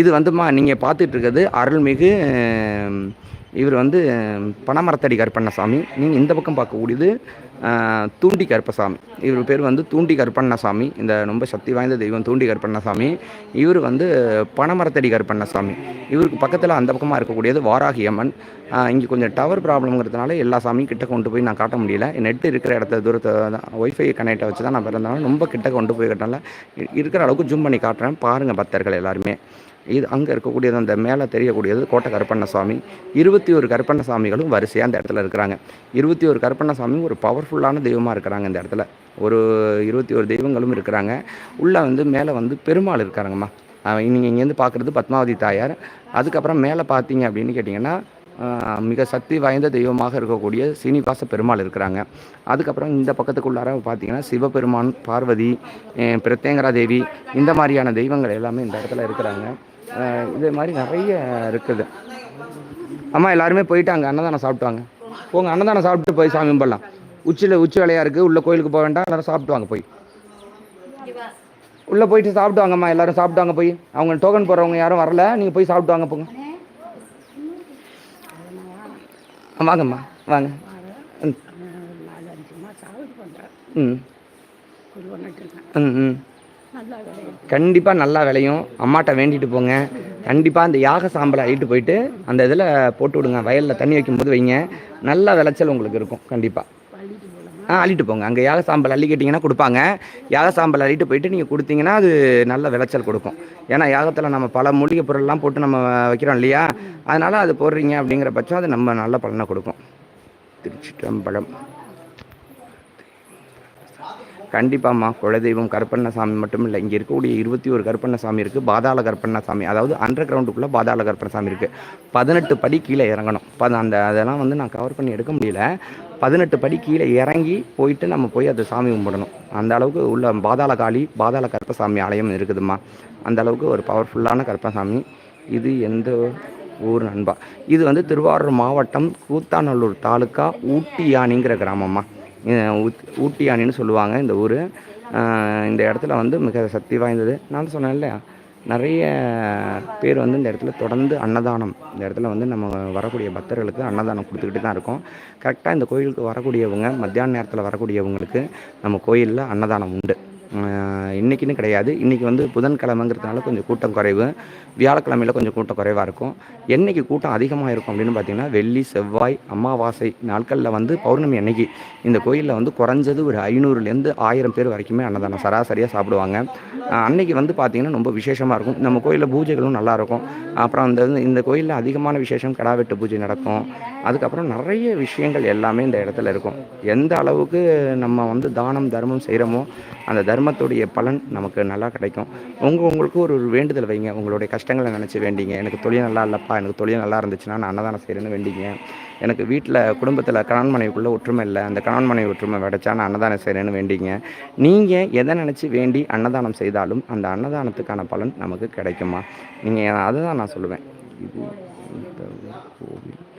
இது வந்துமா நீங்கள் பார்த்துட்டு இருக்கிறது அருள்மிகு இவர் வந்து பனமரத்தடி கருப்பண்ணசாமி. நீங்கள் இந்த பக்கம் பார்க்கக்கூடியது தூண்டி கருப்பசாமி. இவர் பேர் வந்து தூண்டி கருப்பண்ணசாமி. இந்த ரொம்ப சக்தி வாய்ந்த தெய்வம் தூண்டி கருப்பண்ணசாமி. இவர் வந்து பனமரத்தடி கருப்பண்ணசாமி. இவருக்கு பக்கத்தில் அந்த பக்கமாக இருக்கக்கூடியது வாராகி அம்மன். இங்கே கொஞ்சம் டவர் ப்ராப்ளம்ங்கிறதுனால எல்லா சாமியும் கிட்ட கொண்டு போய் நான் காட்ட முடியல. நெட் இருக்கிற இடத்த தூரத்தை தான் ஒய்ஃபை கனெக்டை வச்சு தான் நான் பிறந்தனால ரொம்ப கிட்ட கொண்டு போய் கட்டனால இருக்கிற அளவுக்கு ஜூம் பண்ணி காட்டுறேன். பாருங்கள் பக்தர்கள் எல்லாருமே. இது அங்கே இருக்கக்கூடியது அந்த மேலே தெரியக்கூடியது கோட்டை கருப்பண்ணசாமி இருபத்தி ஒரு கருப்பண்ணசாமிகளும் வரிசையாக அந்த இடத்துல இருக்கிறாங்க. இருபத்தி ஒரு கருப்பண்ணசாமியும் ஒரு பவர்ஃபுல்லான தெய்வமாக இருக்கிறாங்க இந்த இடத்துல. ஒரு இருபத்தி ஒரு தெய்வங்களும் இருக்கிறாங்க. உள்ளே வந்து மேலே வந்து பெருமாள் இருக்காருங்கம்மா. நீங்கள் இங்கேருந்து பார்க்குறது பத்மாவதி தாயார். அதுக்கப்புறம் மேலே பார்த்தீங்க அப்படின்னு கேட்டிங்கன்னா மிக சக்தி வாய்ந்த தெய்வமாக இருக்கக்கூடிய சீனிவாச பெருமாள் இருக்கிறாங்க. அதுக்கப்புறம் இந்த பக்கத்துக்குள்ளார பார்த்தீங்கன்னா சிவபெருமான் பார்வதி அஹ், பிரத்யங்கரா தேவி இந்த மாதிரியான தெய்வங்கள் எல்லாமே இந்த இடத்துல இருக்கிறாங்க. இது மாதிரி நிறைய இருக்குது. அம்மா எல்லாருமே போயிட்டாங்க. அன்னதானம் சாப்பிட்டாங்க போங்க அன்னதானம் சாப்பிட்டு போய் சாமி கும்பிடலாம். உச்சியில் உச்சி வேலையாக இருக்குது உள்ள கோயிலுக்கு போக வேண்டாம். எல்லாரும் சாப்பிட்டு வாங்க போய். உள்ளே போயிட்டு சாப்பிட்டு வாங்கம்மா. எல்லாரும் சாப்பிட்டு வாங்க போய். அவங்க டோக்கன் போடுறவங்க யாரும் வரல. நீங்கள் போய் சாப்பிட்டு வாங்க போங்க. வாங்கம்மா. வாங்க. ம். ம் ம். கண்டிப்பாக நல்லா விளையும். அம்மாட்ட வேண்டிட்டு போங்க. கண்டிப்பாக அந்த யாக சாம்பலை அழிட்டு போயிட்டு அந்த இதில் போட்டு விடுங்க. வயலில் தண்ணி வைக்கும்போது வைங்க. நல்ல விளைச்சல் உங்களுக்கு இருக்கும். கண்டிப்பாக ஆ அள்ளிட்டு போங்க. அங்கே யாக சாம்பல் அள்ளி கேட்டிங்கன்னா கொடுப்பாங்க. யாக சாம்பல் அள்ளிட்டு போயிட்டு நீங்கள் கொடுத்தீங்கன்னா அது நல்ல விளைச்சல் கொடுக்கும். ஏன்னா யாகத்தில் நம்ம பல மூலிகை பொருள்லாம் போட்டு நம்ம வைக்கிறோம் இல்லையா? அதனால் அது போடுறீங்க அப்படிங்கிற பட்சம் அது நம்ம நல்ல பலனை கொடுக்கும். திருச்சிற்றம்பலம். கண்டிப்பாம்மா குலதெய்வம் கருப்பண்ணசாமி மட்டும் இல்லை இங்கே இருக்கக்கூடிய இருபத்தி ஒரு கருப்பண்ணசாமி இருக்குது பாதாள கருப்பண்ணசாமி அதாவது அண்டர் கிரவுண்டுக்குள்ளே பாதாள கருப்பண்ணசாமி இருக்குது பதினெட்டு படி கீழே இறங்கணும். பத அந்த அதெல்லாம் வந்து நான் கவர் பண்ணி எடுக்க முடியல. பதினெட்டு படி கீழே இறங்கி போயிட்டு நம்ம போய் அதை சாமி கும்பிடணும். அந்த அளவுக்கு உள்ள பாதாள காளி பாதாள கருப்பசாமி ஆலயம் இருக்குதும்மா. அந்த அளவுக்கு ஒரு பவர்ஃபுல்லான கருப்பசாமி. இது எந்த ஊர் நண்பா? இது வந்து திருவாரூர் மாவட்டம் கூத்தாநல்லூர் தாலுக்கா ஊட்டியானிங்கிற கிராமம்மா. அஹ் ஊட்டியானின்னு சொல்லுவாங்க இந்த ஊர். இந்த இடத்துல வந்து மிக சக்தி வாய்ந்தது. நான் சொன்னேன் இல்லையா? நிறைய பேர் வந்து இந்த இடத்துல தொடர்ந்து அன்னதானம் இந்த இடத்துல வந்து நம்ம வரக்கூடிய பக்தர்களுக்கு அன்னதானம் கொடுத்துக்கிட்டு தான் இருக்கோம். கரெக்டாக இந்த கோயிலுக்கு வரக்கூடியவங்க மத்தியான நேரத்தில் வரக்கூடியவங்களுக்கு நம்ம கோயிலில் அன்னதானம் உண்டு. இன்றைக்கின்னு இன்னைக்குன்னு கிடையாது. இன்றைக்கி வந்து புதன்கிழமைங்கிறதுனால கொஞ்சம் கூட்டம் குறைவு. வியாழக்கிழமையில் கொஞ்சம் கூட்டம் குறைவாக இருக்கும். என்னைக்கு கூட்டம் அதிகமாக இருக்கும் அப்படின்னு பார்த்தீங்கன்னா வெள்ளி செவ்வாய் அமாவாசை நாட்களில் வந்து பௌர்ணமி அன்னைக்கு இந்த கோயிலில் வந்து குறைஞ்சது ஒரு ஐநூறுலேருந்து ஆயிரம் பேர் வரைக்குமே அன்னதானம் சராசரியாக சாப்பிடுவாங்க. அன்னைக்கு வந்து பார்த்திங்கன்னா ரொம்ப விசேஷமாக இருக்கும். நம்ம கோயிலில் பூஜைகளும் நல்லாயிருக்கும் அப்புறம் அந்த இந்த கோயிலில் அதிகமான விசேஷம் கிடா வெட்டு பூஜை நடக்கும். அதுக்கப்புறம் நிறைய விஷயங்கள் எல்லாமே இந்த இடத்துல இருக்கும். எந்த அளவுக்கு நம்ம வந்து தானம் தர்மம் செய்கிறோமோ அந்த தர்மத்துடைய பலன் நமக்கு நல்லா கிடைக்கும். உங்கள் உங்களுக்கு ஒரு ஒரு வேண்டுதல் வைங்க. உங்களுடைய கஷ்டங்களை நினச்சி வேண்டிங்க. எனக்கு தொழில் நல்லா இல்லைப்பா. எனக்கு தொழில் நல்லா இருந்துச்சுன்னா நான் அன்னதானம் செய்கிறேன்னு வேண்டிங்க. எனக்கு வீட்டில் குடும்பத்தில் கணவன் மனைவிக்குள்ளே ஒற்றுமை இல்லை. அந்த கணவன் மனைவி ஒற்றுமை கிடைச்சா நான் அன்னதானம் செய்கிறேன்னு வேண்டிங்க. நீங்கள் எதை நினச்சி வேண்டி அன்னதானம் செய்தாலும் அந்த அன்னதானத்துக்கான பலன் நமக்கு கிடைக்குமா? நீங்கள் அதை தான் நான் சொல்லுவேன். இது கோவில்.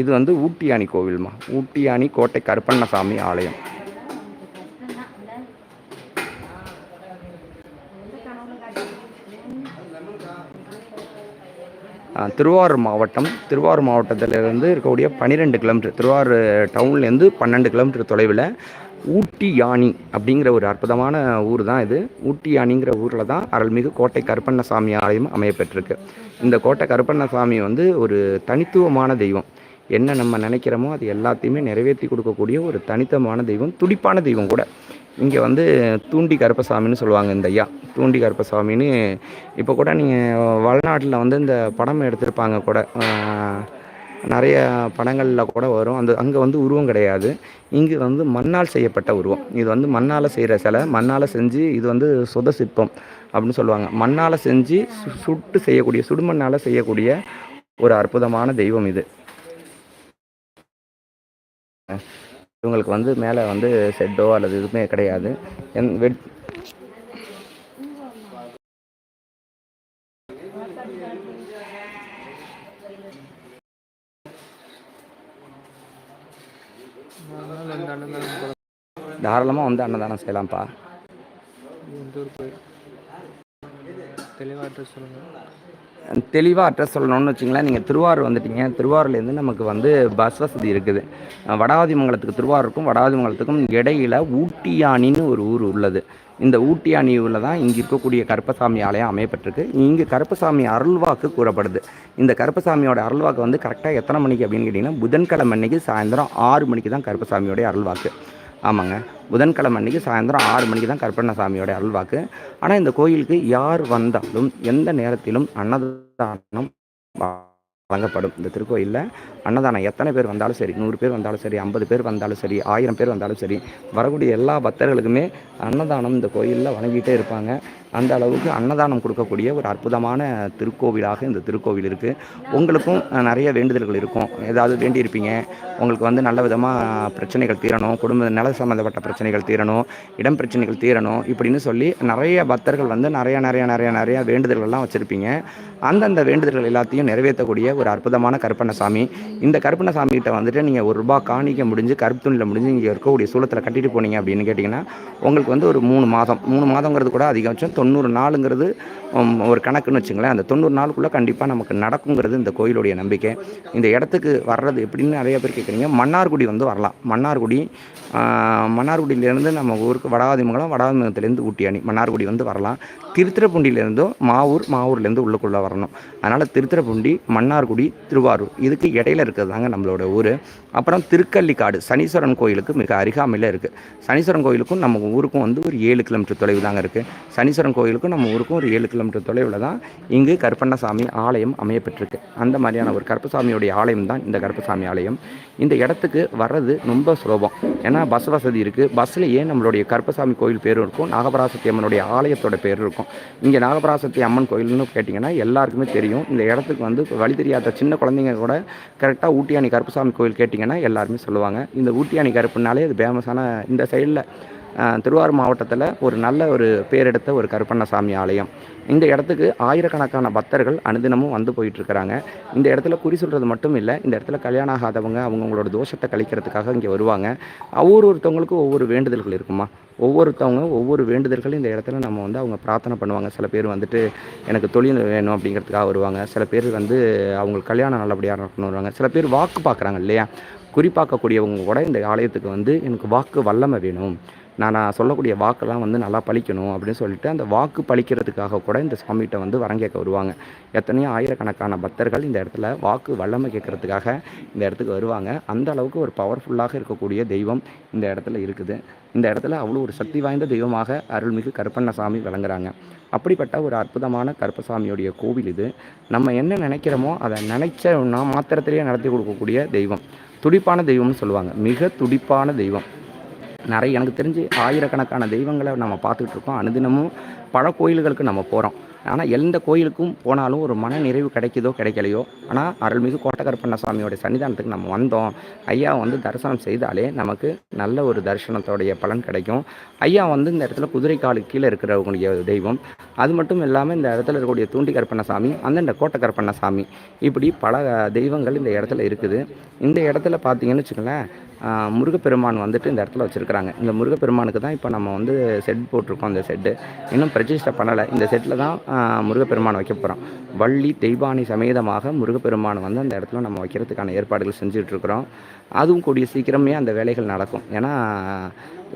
இது வந்து ஊட்டியானி கோவில்மா. ஊட்டியானி கோட்டை கருப்பண்ணசாமி ஆலயம். திருவாரூர் மாவட்டம். திருவாரூர் மாவட்டத்திலிருந்து இருக்கக்கூடிய பன்னிரெண்டு கிலோமீட்டர் திருவாரூர் டவுன்லேருந்து பன்னெண்டு கிலோமீட்டர் தொலைவில் ஊட்டி யானி அப்படிங்கிற ஒரு அற்புதமான ஊர் தான் இது. ஊட்டி யானிங்கிற ஊரில் தான் அருள்மிகு கோட்டை கருப்பண்ணசாமி ஆலயம் அமையப்பெற்றிருக்கு. இந்த கோட்டை கருப்பண்ணசாமி வந்து ஒரு தனித்துவமான தெய்வம். என்ன நம்ம நினைக்கிறோமோ அது எல்லாத்தையுமே நிறைவேற்றி கொடுக்கக்கூடிய ஒரு தனித்தமான தெய்வம் துடிப்பான தெய்வம் கூட. இங்கே வந்து தூண்டி கருப்பசாமின்னு சொல்லுவாங்க இந்த ஐயா. தூண்டி கருப்பசாமின்னு இப்போ கூட நீங்கள் வளநாட்டில் வந்து இந்த படம் எடுத்திருப்பாங்க கூட. நிறைய படங்களில் கூட வரும். அந்த அங்கே வந்து உருவம் கிடையாது. இங்கு வந்து மண்ணால் செய்யப்பட்ட உருவம். இது வந்து மண்ணால் செய்கிற சிலை மண்ணால் செஞ்சு இது வந்து சுத சிற்பம் அப்படின்னு சொல்லுவாங்க. மண்ணால் செஞ்சு சு- சுட்டு செய்யக்கூடிய சுடுமண்ணால் செய்யக்கூடிய ஒரு அற்புதமான தெய்வம் இது. இவங்களுக்கு வந்து மேலே வந்து செட்டோ அல்லது எதுவுமே கிடையாது. என் வெட் தாராளமாக வந்து அன்னதானம் செய்யலாம்ப்பா. தெளிவாக அட்ரஸ் சொல்லுங்கள் தெளிவாக அட்ரஸ் சொல்லணும்னு வச்சிங்களேன் நீங்கள் திருவாரூர் வந்துட்டீங்க. திருவாரூர்லேருந்து நமக்கு வந்து பஸ் வசதி இருக்குது. வடாதிமங்கலத்துக்கு திருவாரூருக்கும் வடாதிமங்கலத்துக்கும் இடையில் ஊட்டியானின்னு ஒரு ஊர் உள்ளது. இந்த ஊட்டியானி ஊரில் தான் இங்கே இருக்கக்கூடிய கருப்பசாமி ஆலயம் அமையப்பட்டிருக்கு. இங்கே கருப்பசாமி அருள்வாக்கு கூறப்படுது. இந்த கருப்பசாமியோட அருள்வாக்கு வந்து கரெக்டாக எத்தனை மணிக்கு அப்படின்னு கேட்டிங்கன்னா புதன்கிழமை அன்னைக்கு சாயந்தரம் ஆறு மணிக்கு தான் கருப்பசாமியோடைய அருள்வாக்கு. ஆமாங்க. புதன்கிழமை அன்னைக்கு சாயந்தரம் ஆறு மணிக்கு தான் கருப்பண்ணசாமியோட அல்வாக்கு. ஆனால் இந்த கோயிலுக்கு யார் வந்தாலும் எந்த நேரத்திலும் அன்னதானம் வழங்கப்படும். இந்த திருக்கோயிலில் அன்னதானம் எத்தனை பேர் வந்தாலும் சரி நூறு பேர் வந்தாலும் சரி ஐம்பது பேர் வந்தாலும் சரி ஆயிரம் பேர் வந்தாலும் சரி வரக்கூடிய எல்லா பக்தர்களுக்குமே அன்னதானம் இந்த கோயிலில் வழங்கிட்டே இருப்பாங்க. அந்த அளவுக்கு அன்னதானம் கொடுக்கக்கூடிய ஒரு அற்புதமான திருக்கோவிலாக இந்த திருக்கோவில் இருக்குது உங்களுக்கும் நிறைய வேண்டுதல்கள் இருக்கும். ஏதாவது வேண்டியிருப்பீங்க. உங்களுக்கு வந்து நல்ல விதமாக பிரச்சனைகள் தீரணும். குடும்ப நில சம்மந்தப்பட்ட பிரச்சனைகள் தீரணும். இடம் பிரச்சனைகள் தீரணும் இப்படின்னு சொல்லி நிறைய பக்தர்கள் வந்து நிறைய நிறைய நிறைய நிறைய வேண்டுதல்கள்லாம் வச்சுருப்பீங்க. அந்தந்த வேண்டுதல்கள் எல்லாத்தையும் நிறைவேற்றக்கூடிய ஒரு அற்புதமான கருப்பண்ணசாமி. இந்த கருப்பண்ணசாமி கிட்ட வந்துட்டு நீங்கள் ஒரு ரூபா காணிக்க முடிஞ்சு கருப்பு துணியில் முடிஞ்சு இங்கே இருக்கக்கூடிய சூளத்தில் கட்டிட்டு போனீங்க அப்படின்னு கேட்டிங்கன்னா உங்களுக்கு வந்து ஒரு மூணு மாதம் மூணு மாதங்கிறது கூட அதிகபட்சம் தொண்ணூறு நாளுங்கிறது ஒரு கணக்குன்னு வச்சுங்களேன் அந்த தொண்ணூறு நாளுக்குள்ளே கண்டிப்பாக நமக்கு நடக்குங்கிறது இந்த கோயிலுடைய நம்பிக்கை. இந்த இடத்துக்கு வர்றது எப்படின்னு நிறைய பேர் கேட்குறீங்க மன்னார்குடி வந்து வரலாம். மன்னார்குடி மன்னார்குடியிலேருந்து நம்ம ஊருக்கு வடாதிமங்கலம் வடாதிமங்கலத்துலேருந்து அணி மன்னார்குடி வந்து வரலாம். திருத்திரப்பூண்டியிலேருந்தும் மாவூர் மாவூர்லேருந்து உள்ளுக்குள்ளே வரணும். அதனால் திருத்திரப்பூண்டி மன்னார்குடி திருவாரூர் இதுக்கு இடையில இருக்கிறது தாங்க நம்மளோட ஊர். அப்புறம் திருக்கல்லிக்காடு சனீஸ்வரன் கோயிலுக்கு மிக அருகாமையில் இருக்குது சனீஸ்வரன் கோயிலுக்கும் நம்ம ஊருக்கும் வந்து ஒரு ஏழு கிலோமீட்டர் தொலைவு தாங்க இருக்குது சனீஸ்வரன் கோயிலுக்கும் நம்ம ஊருக்கும் ஒரு ஏழு கிலோமீட்டர் தொலைவில் தான் இங்கு கருப்பண்ணசாமி ஆலயம் அமையப்பட்டிருக்கு அந்த மாதிரியான ஒரு கருப்பசாமியுடைய ஆலயம் தான் இந்த கருப்பசாமி ஆலயம். இந்த இடத்துக்கு வர்றது ரொம்ப சுலபம். ஏன்னா பஸ் வசதி இருக்குது பஸ்ஸில் ஏன் நம்மளுடைய கருப்பசாமி கோயில் பேரும் இருக்கும். நாகபராசத்தியம்மனுடைய ஆலயத்தோட பேரும் இருக்கும். இங்கே நாகபராசக்தி அம்மன் கோயில்னு கேட்டிங்கன்னா எல்லாருக்குமே தெரியும். இந்த இடத்துக்கு வந்து வழி தெரியாத சின்ன குழந்தைங்க கூட கரெக்டாக ஊட்டியானி கருப்பசாமி கோயில் கேட்டிங்கன்னா எல்லாருமே சொல்லுவாங்க. இந்த ஊட்டியானி கருப்புனாலே அது ஃபேமஸான இந்த சைடில் திருவாரூர் மாவட்டத்தில் ஒரு நல்ல ஒரு பேரெடுத்த ஒரு கருப்பண்ணசாமி ஆலயம். இந்த இடத்துக்கு ஆயிரக்கணக்கான பக்தர்கள் அனுதினமும் வந்து போயிட்டுருக்கிறாங்க. இந்த இடத்துல குறி சொல்கிறது மட்டும் இல்லை இந்த இடத்துல கல்யாணம் ஆகாதவங்க அவங்கவுங்களோட தோஷத்தை கழிக்கிறதுக்காக இங்கே வருவாங்க. ஒவ்வொரு ஒருத்தவங்களுக்கும் ஒவ்வொரு வேண்டுதல்கள் இருக்குமா? ஒவ்வொருத்தவங்க ஒவ்வொரு வேண்டுதல்களும் இந்த இடத்துல நம்ம வந்து அவங்க பிரார்த்தனை பண்ணுவாங்க. சில பேர் வந்துட்டு எனக்கு தொழில் வேணும் அப்படிங்கிறதுக்காக வருவாங்க. சில பேர் வந்து அவங்களுக்கு கல்யாணம் நல்லபடியாக நடக்கணும் வருவாங்க. சில பேர் வாக்கு பார்க்குறாங்க இல்லையா? குறிப்பாக்கக்கூடியவங்க கூட இந்த ஆலயத்துக்கு வந்து எனக்கு வாக்கு வல்லமை வேணும். நான் நான் சொல்லக்கூடிய வாக்கெல்லாம் வந்து நல்லா பழிக்கணும் அப்படின்னு சொல்லிட்டு அந்த வாக்கு பழிக்கிறதுக்காக கூட இந்த சாமிகிட்ட வந்து வரம் கேட்க வருவாங்க. எத்தனையோ ஆயிரக்கணக்கான பக்தர்கள் இந்த இடத்துல வாக்கு வல்லமை கேட்கறதுக்காக இந்த இடத்துக்கு வருவாங்க. அந்த அளவுக்கு ஒரு பவர்ஃபுல்லாக இருக்கக்கூடிய தெய்வம் இந்த இடத்துல இருக்குது. இந்த இடத்துல அவ்வளோ ஒரு சக்தி வாய்ந்த தெய்வமாக அருள்மிகு கருப்பண்ணசாமி விளங்குறாங்க. அப்படிப்பட்ட ஒரு அற்புதமான கருப்பசாமியுடைய கோவில் இது. நம்ம என்ன நினைக்கிறோமோ அதை நினைச்சோம்னா மாத்திரத்திலேயே நடத்தி கொடுக்கக்கூடிய தெய்வம். துடிப்பான தெய்வம்னு சொல்லுவாங்க. மிக துடிப்பான தெய்வம். நிறைய எனக்கு தெரிஞ்சு ஆயிரக்கணக்கான தெய்வங்களை நம்ம பார்த்துக்கிட்டு இருக்கோம். அனுதினமும் பல கோயில்களுக்கு நம்ம போகிறோம் ஆனால் எந்த கோயிலுக்கும் போனாலும் ஒரு மன நிறைவு கிடைக்குதோ கிடைக்கலையோ? ஆனால் அருள்மிகு கோட்டக்கருப்பண்ண சாமியோட சன்னிதானத்துக்கு நம்ம வந்தோம். ஐயா வந்து தரிசனம் செய்தாலே நமக்கு நல்ல ஒரு தரிசனத்தோடைய பலன் கிடைக்கும். ஐயா வந்து இந்த இடத்துல குதிரை காலு கீழே இருக்கிறவங்களுடைய தெய்வம். அது மட்டும் இல்லாமல் இந்த இடத்துல இருக்கக்கூடிய தூண்டி கருப்பண்ண சாமி அந்த கோட்டை சாமி இப்படி பல தெய்வங்கள் இந்த இடத்துல இருக்குது. இந்த இடத்துல பார்த்தீங்கன்னு வச்சுக்கோங்களேன் முருகப்பெருமான் வந்துட்டு இந்த இடத்துல வச்சுருக்கிறாங்க. இந்த முருகப்பெருமானுக்கு தான் இப்போ நம்ம வந்து செட் போட்டிருக்கோம் இந்த செட்டு இன்னும் பிரதிஷ்டை பண்ணலை. இந்த செட்டில் தான் முருகப்பெருமான் வைக்க போகிறோம் வள்ளி தெய்வானி சமேதமாக முருகப்பெருமான் வந்து அந்த இடத்துல நம்ம வைக்கிறதுக்கான ஏற்பாடுகள் செஞ்சுட்ருக்குறோம் அதுவும் கூடிய சீக்கிரமே அந்த வேலைகள் நடக்கும். ஏன்னா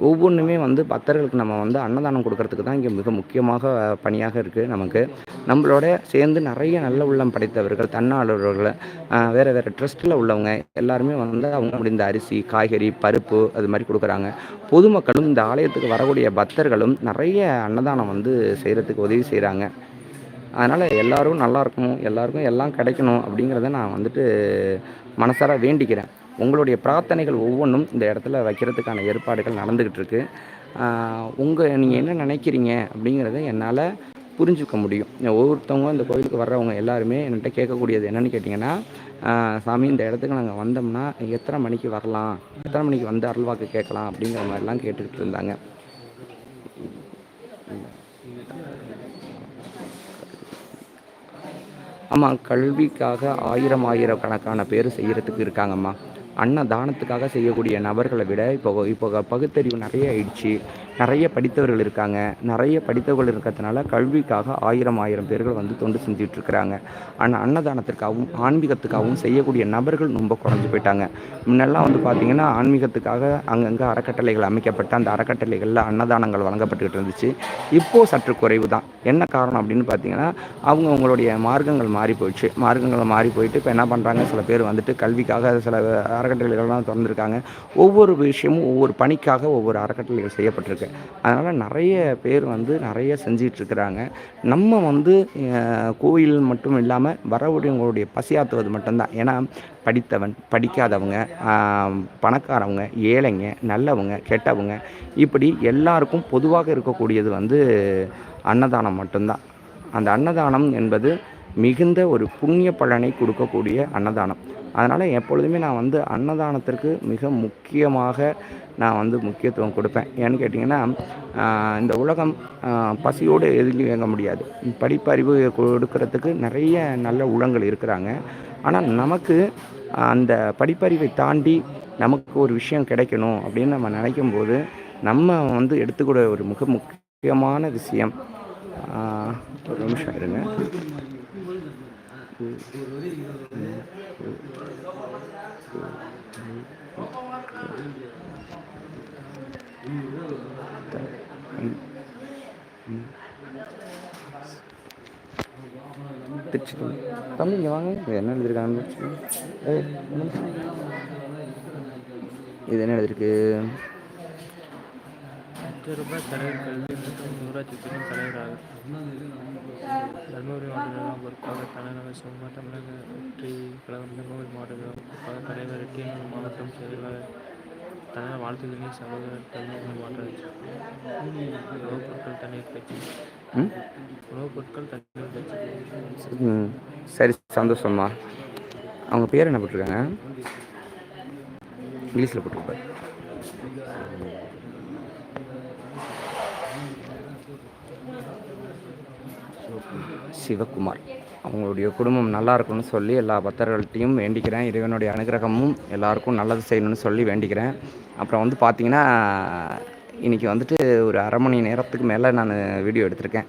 ஒவ்வொன்றுமே வந்து பக்தர்களுக்கு நம்ம வந்து அன்னதானம் கொடுக்கறதுக்கு தான் இங்கே மிக முக்கியமாக பணியாக இருக்குது நமக்கு. நம்மளோட சேர்ந்து நிறைய நல்ல உள்ளம் படைத்தவர்கள் தன்னார்வலர்கள் வேறு வேறு ட்ரஸ்ட்டில் உள்ளவங்க எல்லாருமே வந்து அவங்க முடிந்த அரிசி காய்கறி பருப்பு அது மாதிரி கொடுக்குறாங்க. பொதுமக்களும் இந்த ஆலயத்துக்கு வரக்கூடிய பக்தர்களும் நிறைய அன்னதானம் வந்து செய்கிறதுக்கு உதவி செய்கிறாங்க அதனால் எல்லோரும் நல்லா இருக்கணும் எல்லாருக்கும் எல்லாம் கிடைக்கணும் அப்படிங்கிறத நான் வந்துட்டு மனசார வேண்டிக்கிறேன். உங்களுடைய பிரார்த்தனைகள் ஒவ்வொன்றும் இந்த இடத்துல வைக்கிறதுக்கான ஏற்பாடுகள் நடந்துக்கிட்டு இருக்கு உங்கள் நீங்கள் என்ன நினைக்கிறீங்க அப்படிங்கிறத என்னால் புரிஞ்சுக்க முடியும். ஒவ்வொருத்தவங்க இந்த கோயிலுக்கு வர்றவங்க எல்லாருமே என்கிட்ட கேட்கக்கூடியது என்னென்னு கேட்டிங்கன்னா சாமி இந்த இடத்துக்கு நாங்கள் வந்தோம்னா எத்தனை மணிக்கு வரலாம்? எத்தனை மணிக்கு வந்து அருள்வாக்கு கேட்கலாம்? அப்படிங்கிற மாதிரிலாம் கேட்டுக்கிட்டு இருந்தாங்க. ஆமாம் கல்விக்காக ஆயிரம் ஆயிரம் கணக்கான பேர் செய்கிறதுக்கு இருக்காங்கம்மா. அன்னதானத்துக்காக செய்யக்கூடிய நபர்களை விட இப்போ இப்போ பகுத்தறிவு நிறைய ஆயிடுச்சு. நிறைய படித்தவர்கள் இருக்காங்க. நிறைய படித்தவர்கள் இருக்கிறதுனால கல்விக்காக ஆயிரம் ஆயிரம் பேர்கள் வந்து தொண்டு செஞ்சுட்டு இருக்கிறாங்க. ஆனால் அன்னதானத்திற்காகவும் ஆன்மீகத்துக்காகவும் செய்யக்கூடிய நபர்கள் ரொம்ப குறைஞ்சு போயிட்டாங்க. முன்னெல்லாம் வந்து பார்த்திங்கன்னா ஆன்மீகத்துக்காக அங்கங்கே அறக்கட்டளைகள் அமைக்கப்பட்ட அந்த அறக்கட்டளைகளில் அன்னதானங்கள் வழங்கப்பட்டுக்கிட்டு இருந்துச்சு. இப்போது சற்று குறைவு தான். என்ன காரணம் அப்படின்னு பார்த்தீங்கன்னா அவங்க அவங்களுடைய மார்க்கங்கள் மாறி போயிடுச்சு. மார்க்கங்கள் மாறி போயிட்டு இப்போ என்ன பண்ணுறாங்க சில பேர் வந்துட்டு கல்விக்காக சில அறக்கட்டளைகள்லாம் திறந்துருக்காங்க. ஒவ்வொரு விஷயமும் ஒவ்வொரு பணிக்காக ஒவ்வொரு அறக்கட்டளைகள் செய்யப்பட்டிருக்கு. அதனால் நிறைய பேர் வந்து நிறைய செஞ்சிட்டு இருக்கிறாங்க நம்ம வந்து கோயில் மட்டும் இல்லாமல் வரவுடையவங்களுடைய பசியாற்றுவது மட்டும்தான். ஏன்னா படித்தவன் படிக்காதவங்க பணக்காரவங்க ஏழைங்க நல்லவங்க கெட்டவங்க இப்படி எல்லாருக்கும் பொதுவாக இருக்கக்கூடியது வந்து அன்னதானம் மட்டும்தான். அந்த அன்னதானம் என்பது மிகுந்த ஒரு புண்ணிய பலனை கொடுக்கக்கூடிய அன்னதானம். அதனால் எப்பொழுதுமே நான் வந்து அன்னதானத்திற்கு மிக முக்கியமாக நான் வந்து முக்கியத்துவம் கொடுப்பேன். ஏன்னு கேட்டிங்கன்னா இந்த உலகம் பசியோடு எதுவும் இயங்க முடியாது. படிப்பறிவு கொடுக்கறதுக்கு நிறைய நல்ல உளங்கள் இருக்கிறாங்க. ஆனால் நமக்கு அந்த படிப்பறிவை தாண்டி நமக்கு ஒரு விஷயம் கிடைக்கணும் அப்படின்னு நம்ம நினைக்கும் போது நம்ம வந்து எடுத்துக்கூட ஒரு மிக முக்கியமான விஷயம் ஒரு நிமிஷம் இருங்க. திருச்சி தம்பி இங்கே வாங்க. இது என்ன எழுதியிருக்காங்கன்னு இது என்ன எழுதிருக்கு லட்ச ரூபாய் தலைவர் கல்வி மற்றும் ஊராட்சி துறை தலைவராக. தருமபுரி மாவட்ட பொறுப்பாக தலைநகர் சும்மா தமிழக வெற்றி கழகம் தருமபுரி மாவட்ட பொறுப்பாக தலைவர் டிஎன் மாவட்டம் செயலாளர் தலைவர் வாழ்த்துக்களை சகோதரர் தருமபுரி மாவட்ட உணவுப் பொருட்கள் தண்ணீர் கட்சி உணவுப் பொருட்கள் தண்ணீர் கட்சி சரி சந்தோஷம்மா. அவங்க பேர் என்ன போட்டிருக்காங்க? இங்கிலீஷில் போட்டிருப்பாரு. சிவகுமார். அவங்களுடைய குடும்பம் நல்லா இருக்கணும்னு சொல்லி எல்லா பக்தர்கள்ட்டையும் வேண்டிக்கிறேன். இறைவனுடைய அனுகிரகமும் எல்லாருக்கும் நல்லது செய்யணும்னு சொல்லி வேண்டிக்கிறேன். அப்புறம் வந்து பார்த்திங்கன்னா இன்றைக்கி வந்துட்டு ஒரு அரை மணி நேரத்துக்கு மேலே நான் வீடியோ எடுத்திருக்கேன்.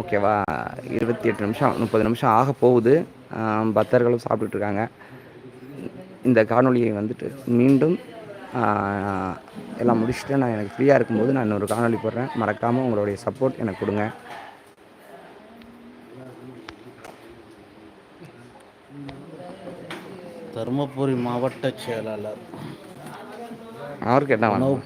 ஓகேவா? இருபத்தி எட்டு நிமிஷம் முப்பது நிமிஷம் ஆக போகுது. பக்தர்களும் சாப்பிட்டுட்டு இருக்காங்க. இந்த காணொளியை வந்துட்டு மீண்டும் எல்லாம் முடிச்சுட்டு நான் எனக்கு ஃப்ரீயாக இருக்கும்போது நான் இன்னொரு காணொளி போடுறேன். மறக்காமல் உங்களுடைய சப்போர்ட் எனக்கு கொடுங்க. தருமபுரி மாவட்ட செயலாளர் அவருக்கு என்ன வேணும்? உணவுப்